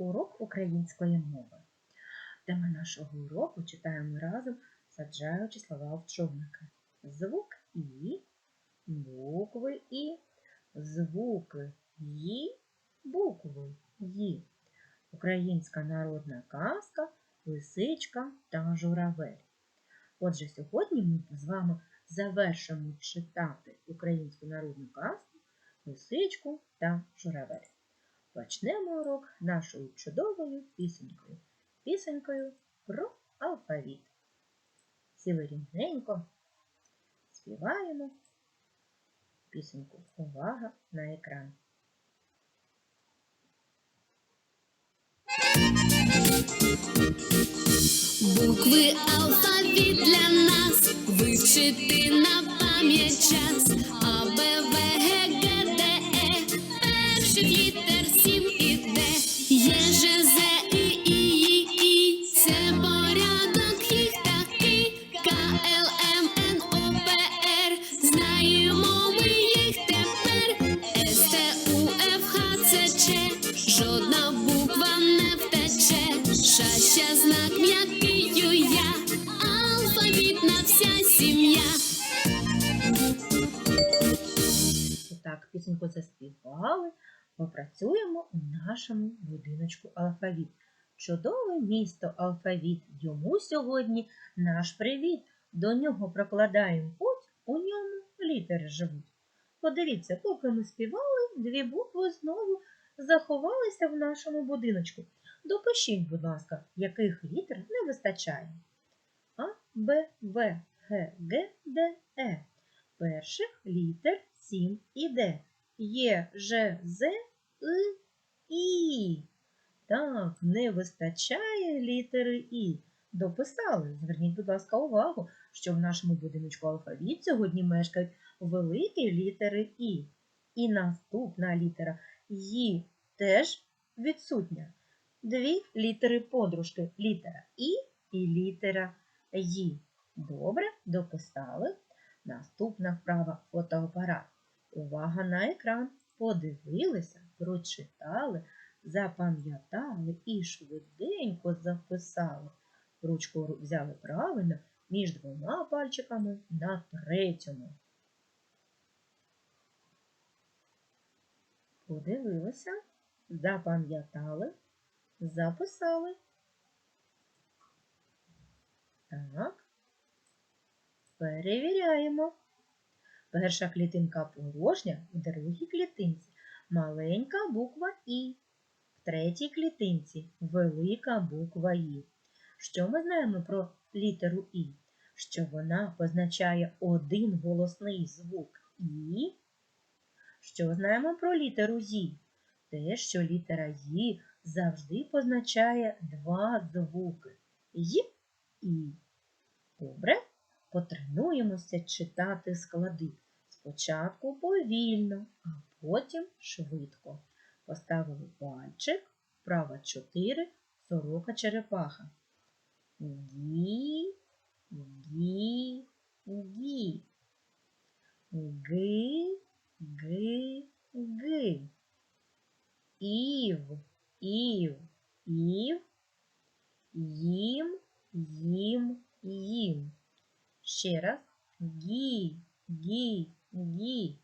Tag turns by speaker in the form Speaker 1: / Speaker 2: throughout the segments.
Speaker 1: Урок української мови. Тема нашого уроку читаємо разом, саджаючи слова в човники. Звук І, букви І, звуки Ї, букви Ї. Українська народна казка, лисичка та журавель. Отже, сьогодні ми з вами завершимо читати українську народну казку, лисичку та журавель. Почнемо урок нашою чудовою пісенькою. Пісенькою про алфавіт. Сіли співаємо пісеньку. Увага на екран.
Speaker 2: Букви алфавіт для нас вивчити на пам'ять час. А, Б, В, Г, Г,
Speaker 1: пісеньку заспівали. Попрацюємо у нашому будиночку алфавіт. Чудове місто алфавіт. Йому сьогодні наш привіт. До нього прокладаємо путь, у ньому літери живуть. Подивіться, поки ми співали, дві букви знову заховалися в нашому будиночку. Допишіть, будь ласка, яких літер не вистачає. А, Б, В, Г, Г, Д, Е. Перших літер сім і Д. Є, Ж, З, И, І. Так, не вистачає літери І. Дописали. Зверніть, будь ласка, увагу, що в нашому будиночку алфавіт сьогодні мешкають великі літери І. І наступна літера Ї теж відсутня. Дві літери подружки літера І і літера Ї. Добре, дописали. Наступна вправа фотоапарат. Увага на екран. Подивилися, прочитали, запам'ятали і швиденько записали. Ручку взяли правильно між двома пальчиками на третьому. Подивилися, запам'ятали, записали. Так. Перевіряємо. Перша клітинка порожня, в другій клітинці маленька буква І. В третій клітинці велика буква І. Що ми знаємо про літеру І? Що вона позначає один голосний звук І. Що знаємо про літеру Зі? Те, що літера Зі завжди позначає два звуки Й і. Добре? Потренуємося читати склади. Спочатку повільно, а потім швидко. Поставили пальчик, вправа 4, сорока черепаха. Гі, гі, гі. Ги, ги, ги. Ів, ів, ів. Їм, їм, їм. Ще раз. Гі, гі, гі.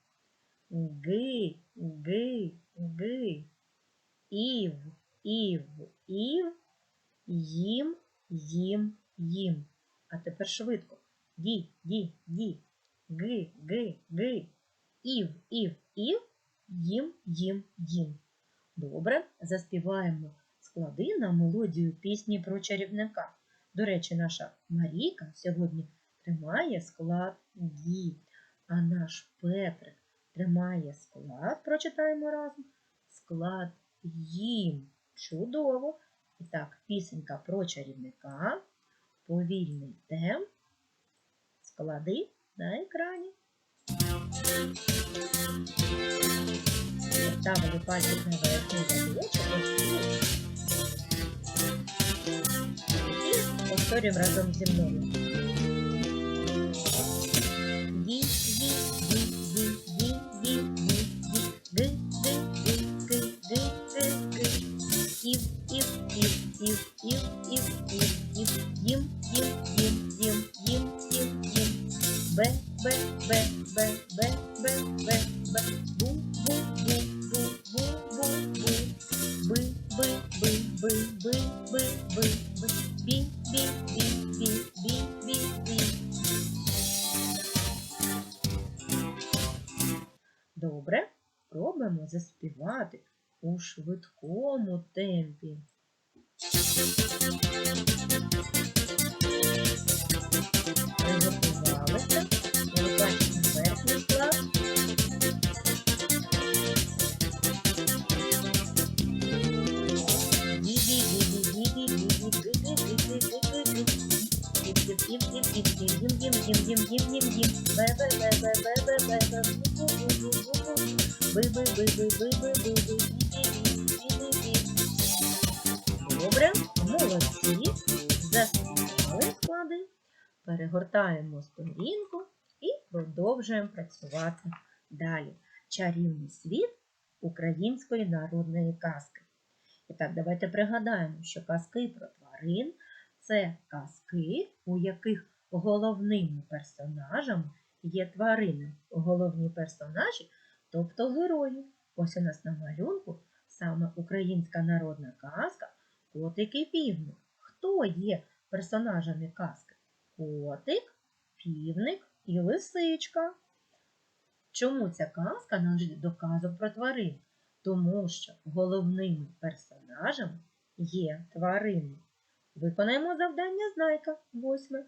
Speaker 1: Ги, ги, ги. Ів, ів, ів. Їм, їм, їм. А тепер швидко. Ді, ді, ді. Ги, ги, ги. Ів, ів, ів. Їм, їм, їм. Добре, заспіваємо склади на мелодію пісні про чарівника. До речі, наша Марійка сьогодні тримає склад Ді, а наш Петрик тримає склад, прочитаємо разом, склад Їм. Чудово! І так, пісенька про чарівника, повільний темп, склади на екрані. Ставили пальчик на верхній рядочок. І повторюємо разом зі мною. Ді, заспівати у швидкому темпі. Приготувалися. Передбачимо верхній склад. Добре, молодці. Заспівали склади. Перегортаємо сторінку і продовжуємо працювати далі. Чарівний світ української народної казки. І так, давайте пригадаємо, що казки про тварин це казки, у яких головними персонажами є тварини. Головні персонажі, тобто герої. Ось у нас на малюнку саме українська народна казка Котик і півник. Хто є персонажами казки? Котик, півник і лисичка. Чому ця казка належить до казок про тварин? Тому що головними персонажами є тварини. Виконаємо завдання знайка восьме.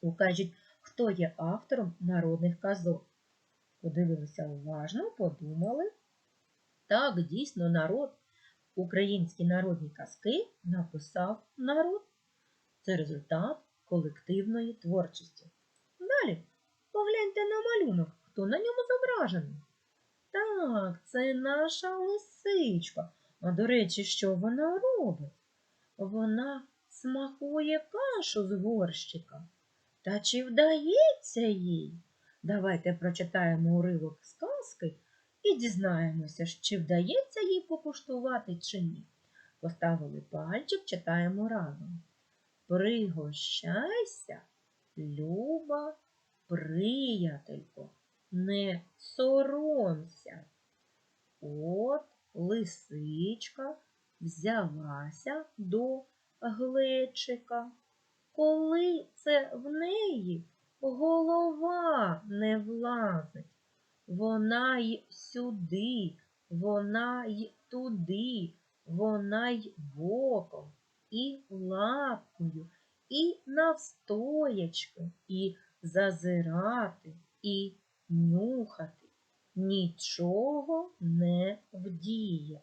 Speaker 1: Укажіть, хто є автором народних казок. Подивилися уважно, подумали. Так, дійсно, народ. Українські народні казки написав народ. Це результат колективної творчості. Далі погляньте на малюнок, хто на ньому зображений. Так, це наша лисичка. А до речі, що вона робить? Вона смакує кашу з горщика. Та чи вдається їй? Давайте прочитаємо уривок сказки і дізнаємося, чи вдається їй покуштувати чи ні. Поставили пальчик, читаємо разом. Пригощайся, люба приятелько, не соромся. От лисичка взялася до глечика. Коли це в неї голова не влазить, вона й сюди, вона й туди, вона й боком, і лапкою, і навстоячки, і зазирати, і нюхати. Нічого не вдіє,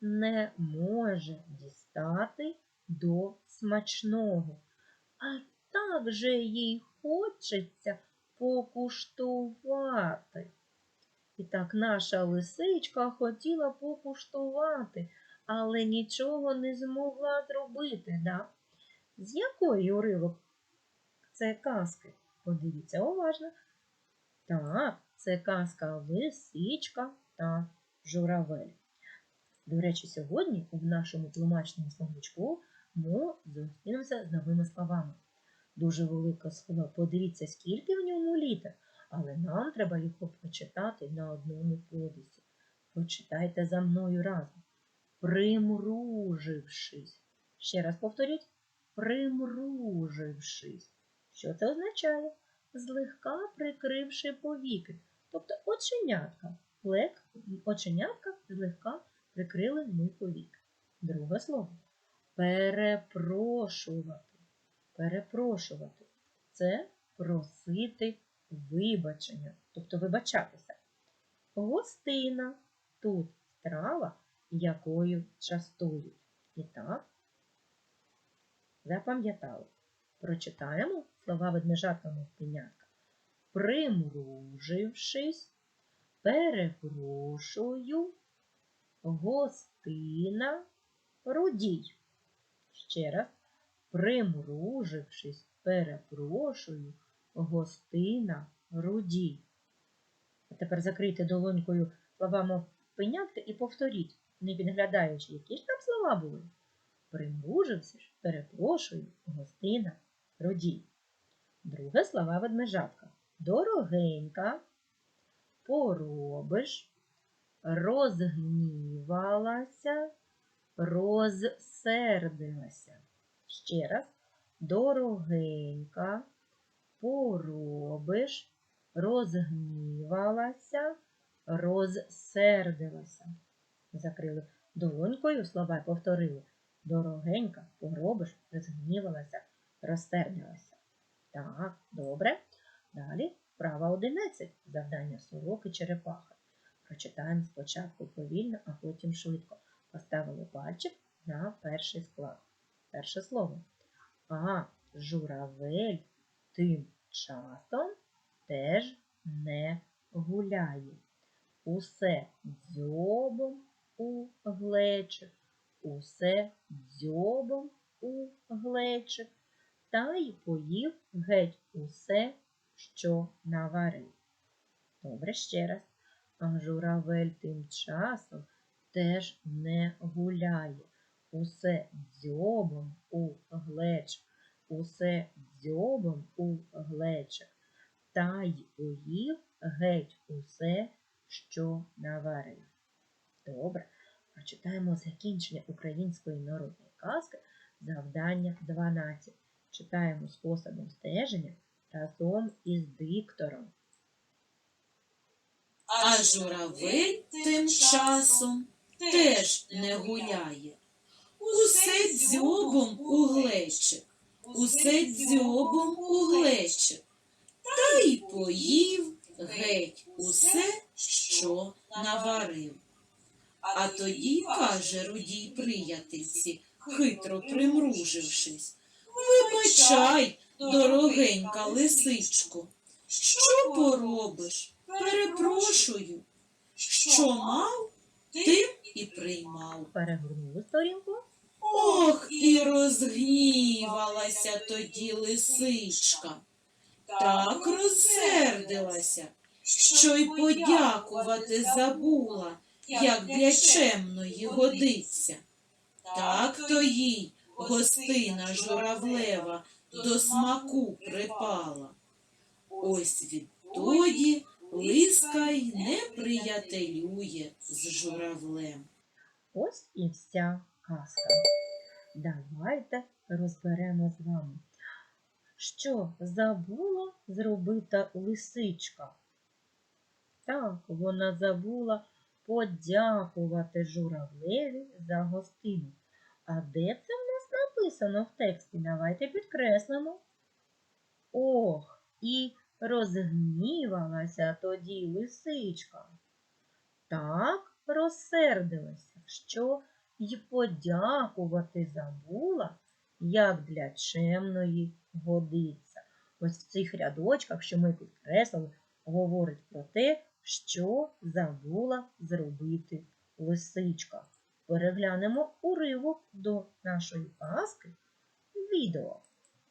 Speaker 1: не може дістати до смачного. А так же їй хочеться покуштувати. І так наша лисичка хотіла покуштувати, але нічого не змогла зробити. Да? З якої уривок це казки? Подивіться уважно. Так, це казка лисичка та журавель. До речі, сьогодні в нашому тлумачному словничку ми зустрінемося з новими словами. Дуже велике слово. Подивіться, скільки в ньому літер, але нам треба його прочитати на одному подисі. Прочитайте за мною разом. Примружившись. Ще раз повторіть. Примружившись. Що це означає? Злегка прикривши повіки. Тобто оченятка. Лек, оченятка злегка прикрили ми повіки. Друге слово. Перепрошувати. Перепрошувати. Це просити вибачення, тобто вибачатися. Гостина. Тут страва, якою частують. І так, запам'ятали. Прочитаємо слова ведмежатка мовпенятка. Примружившись, перепрошую, гостина, рудій. Ще раз, примружившись, перепрошую, гостина, рудій. А тепер закрийте долонькою слова мовпенятка і повторіть, не підглядаючи, які ж там слова були. Примружився, ж, перепрошую, гостина, Родій. Друге слова ведмежатка. дорогенька, поробиш, розгнівалася, розсердилася. Ще раз, дорогенька, поробиш, розгнівалася, розсердилася. Закрили долонькою слова повторили. Дорогенька, поробиш, розгнівалася, розсердилася. Так, добре. Далі вправа 11. Завдання сороки черепахи. Прочитаємо спочатку повільно, а потім швидко. Поставили пальчик на перший склад. Перше слово. А журавель тим часом теж не гуляє. Усе дзьобом у глечик, усе дзьобом у глечик, та й поїв геть усе, що наварив. Добре ще раз. А журавель тим часом теж не гуляє. Усе дзьобом у глечик, усе дзьобом у глечик, та й поїв геть усе, що наварив. Добре, прочитаємо закінчення української народної казки завдання 12. Читаємо способом стеження разом із диктором.
Speaker 3: А журавель тим часом теж не гуляє. Усе дзьобом у усе дзьобом у та й поїв геть усе, що наварив. А тоді, каже рудій приятельці, хитро примружившись, Вибачай, дорогенька лисичко, що поробиш? Перепрошую, що мав, тим і приймав.
Speaker 1: Перегорнули сторінку.
Speaker 3: Ох, і розгнівалася тоді лисичка. Так розсердилася, що й подякувати забула, як для чемної годиться. Так то їй гостина журавлева до смаку припала. Ось відтоді лиска й не приятелює з журавлем.
Speaker 1: Ось і вся казка. Давайте розберемо з вами, що забула зробити лисичка. Так, вона забула подякувати журавлеві за гостину. А де це в нас написано в тексті? Давайте підкреслимо. Ох, і розгнівалася тоді лисичка. Так розсердилася, що й подякувати забула, як для чемної годиться. Ось в цих рядочках, що ми підкреслили, говорить про те, що забула зробити лисичка. Переглянемо уривок до нашої казки відео.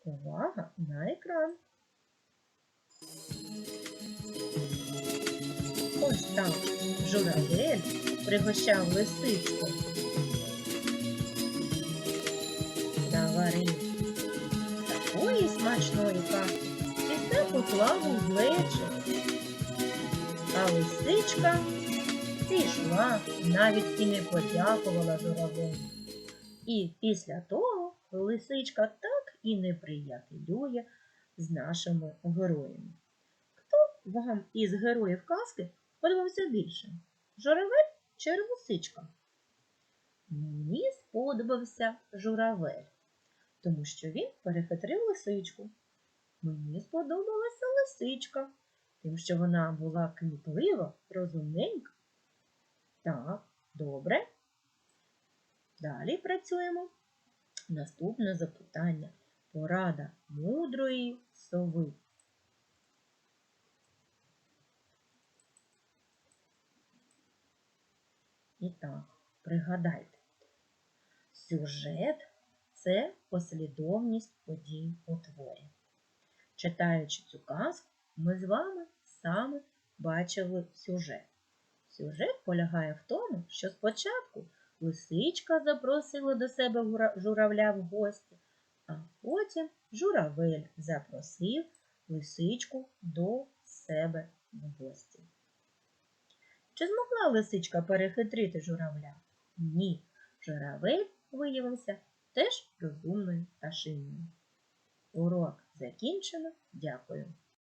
Speaker 1: Увага на екран. Ось так журавель пригощав лисичку. Наварив такої смачної каші і все поклав у глечик. А лисичка зійшла, навіть і не подякувала журавелю. І після того лисичка так і не приятелює з нашими героями. Хто вам із героїв казки подобався більше? Журавель чи лисичка? Мені сподобався журавель, тому що він перехитрив лисичку. Мені сподобалася лисичка, тим, що вона була кмітлива, розумненька. Так, добре. Далі працюємо. Наступне запитання. Порада мудрої сови. І так, пригадайте. Сюжет це послідовність подій у творі. Читаючи цю казку, ми з вами саме бачили сюжет. Сюжет полягає в тому, що спочатку лисичка запросила до себе журавля в гості, а потім журавель запросив лисичку до себе в гості. Чи змогла лисичка перехитрити журавля? Ні. Журавель виявився теж розумною пташиною. Урок закінчено. Дякую.